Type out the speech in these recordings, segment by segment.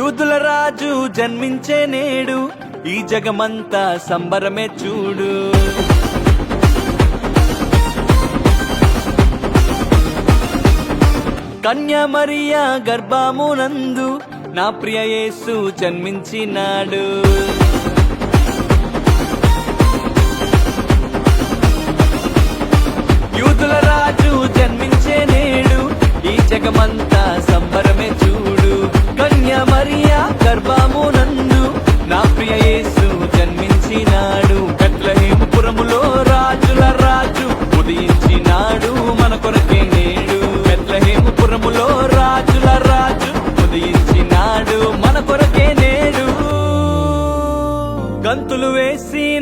యూదుల రాజు జన్మించే నేడు ఈ జగమంతా సంబరమే చూడు. కన్యామరియా గర్భామునందు నా ప్రియ యేసు జన్మించినాడు. యూదుల రాజు జన్మించే నేడు ఈ జగమంతా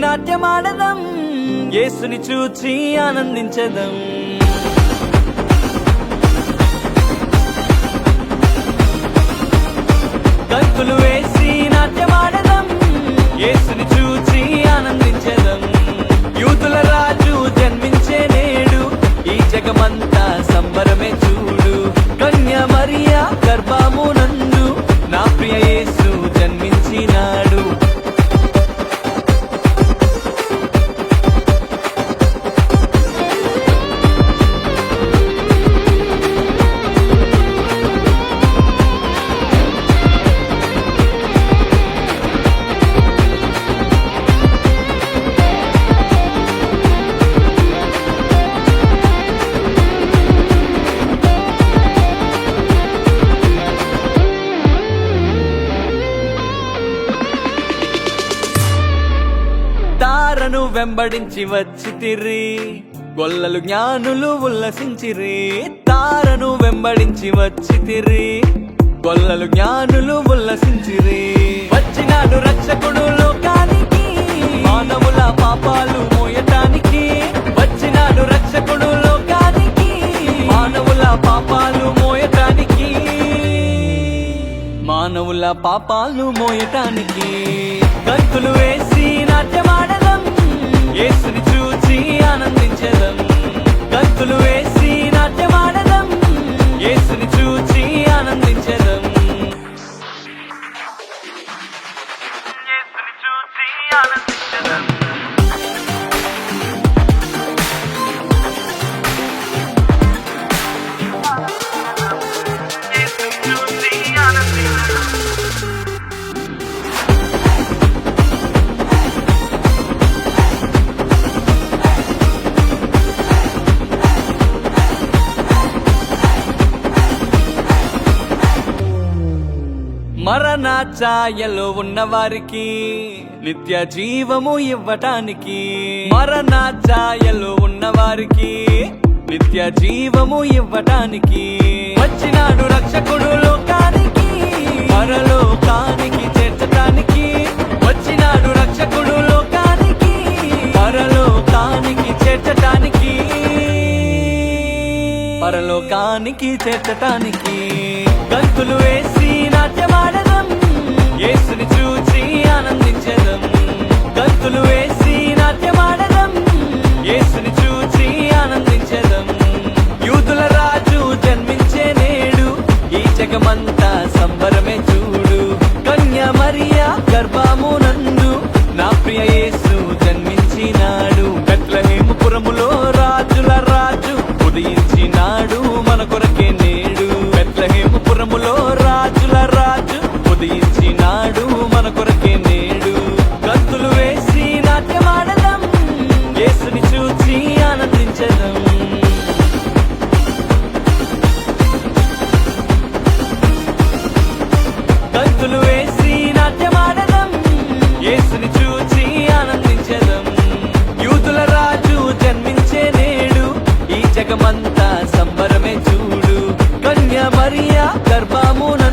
నాట్యమాడదం. యేసుని చూచి ఆనందించదం. గంతులు వేసి నాట్యమాడదం. యేసుని చూచి ఆనందించదం. యూతుల రాజు జన్మించే నేడు ఈ జగమంతా సంబరమే చూడు. కన్య మరియా గర్భామునందు నా ప్రియ యేసు వెంబడించి వచ్చి తిర్రి గొల్లలు జ్ఞానులు ఉల్లసించిరి. తారను వెంబడించి వచ్చి తిర్రి గొల్లలు జ్ఞానులు ఉల్లసించిరి. వచ్చినాడు రక్షకుడు లోకానికి మానవుల పాపాలు మోయటానికి. వచ్చినాడు రక్షకుడు లోకానికి మానవుల పాపాలు మోయటానికి. మానవుల పాపాలు మోయటానికి. గంతులు వేసి నాట్యమాడ యేసుని చూచి ఆనందించదం. గంతులు వేసి నాట్యమాడదం. యేసుని చూచి ఆనందించదం. యేసుని చూచి ఆనందించదం. నా ఛాయలో ఉన్నవారికి నిత్య జీవము ఇవ్వటానికి. మరణ ఛాయలో ఉన్నవారికి నిత్య జీవము ఇవ్వటానికి. వచ్చినాడు రక్షకుడు లోకానికి పరలోకానికి చేర్చటానికి. వచ్చినాడు రక్షకుడు లోకానికి పరలోకానికి చేర్చటానికి. పరలోకానికి చేర్చటానికి. గంతులు వేసి నాట్యమాడ జగమంతా మరియా